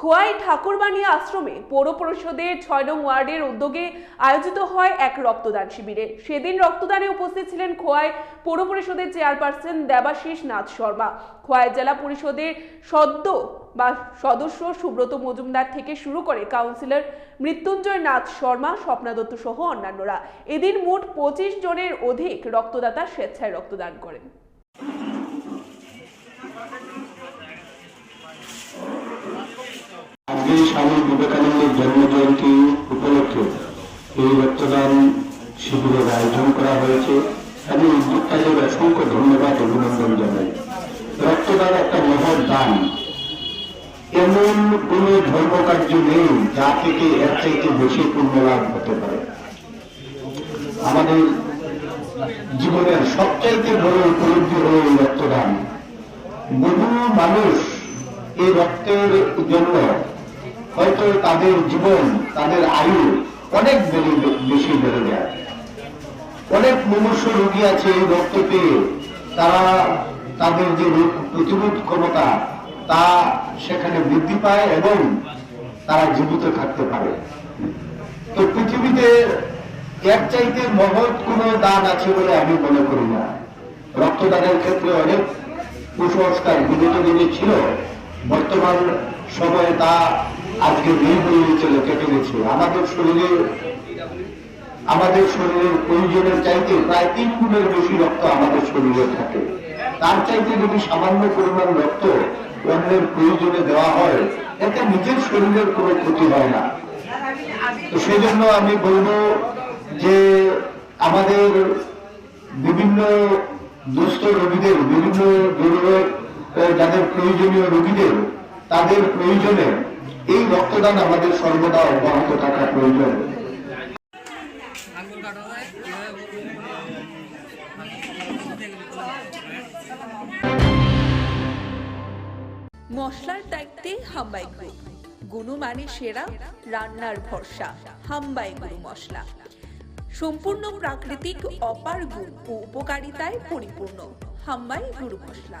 খোয়াই ঠাকুরবাণী আশ্রমে পৌর পরিষদের ছয় নং ওয়ার্ডের উদ্যোগে আয়োজিত হয় এক রক্তদান শিবিরে। সেদিন রক্তদানে উপস্থিত ছিলেন খোয়াই পৌর পরিষদের চেয়ারপারসন দেবাশিস নাথ শর্মা। খোয়াই জেলা পরিষদের সদ্য বা সদস্য সুব্রত মজুমদার থেকে শুরু করে কাউন্সিলর মৃত্যুঞ্জয় নাথ শর্মা, স্বপ্না দত্ত সহ অন্যান্যরা। এদিন মোট পঁচিশ জনের অধিক রক্তদাতা স্বেচ্ছায় রক্তদান করেন। আজকে স্বামী বিবেকানন্দের জন্ম জয়ন্তী উপলক্ষে এই রক্তদান শিবিরের আয়োজন করা হয়েছে আমি উদ্যোক্তাদের অসংখ্য ধন্যবাদ অভিনন্দন জানাই। রক্তদান একটা মহৎ দান। এমন কোন ধর্মকার্য নেই যা থেকে এর চাইতে বেশি পুণ্য লাভ হতে পারে। আমাদের জীবনের সবচাইতে বড় উপলব্ধি হল এই রক্তদান। বহু মানুষ এই রক্তের জন্য হয়তো তাদের জীবন, তাদের আয়ু অনেক বেশি বেড়ে যায়। অনেক মনুষ্য রোগী আছে এই রক্ত পেয়ে। তারা তাদের যে রোগ প্রতিরোধ ক্ষমতা, তা সেখানে বৃদ্ধি পায় এবং তারা জীবিত থাকতে পারে। তো পৃথিবীতে এর চাইতে মহৎ কোন দান আছে বলে আমি মনে করি না। রক্তদানের ক্ষেত্রে অনেক কুসংস্কার বিগত দিনে ছিল। বর্তমান সময়ে তা আজকে নেই বলে চলে, কেটে গেছে। আমাদের শরীরে, আমাদের শরীরের প্রয়োজনের চাইতে প্রায় তিন গুণের বেশি রক্ত আমাদের শরীরে থাকে। তার চাইতে যদি সামান্য পরিমাণ রক্ত অন্যের প্রয়োজনে দেওয়া হয়, এতে নিজের শরীরের কোনো ক্ষতি হয় না। তো সেই আমি বলব যে আমাদের বিভিন্ন দুস্থ রোগীদের, বিভিন্ন দুর্রোগ যাদের প্রয়োজনীয় রোগীদের, তাদের প্রয়োজনে এই রক্তদান আমাদের সর্বদা অব্যাহত থাকা প্রয়োজন। মশলার দায়িত্বে হাম্বাই গ্রুপ গুণমানে সেরা, রান্নার ভরসা, হাম্বাই গুরু মশলা। সম্পূর্ণ প্রাকৃতিক, অপার গুণ ও উপকারিতায় পরিপূর্ণ, হাম্বাই গুরু মশলা।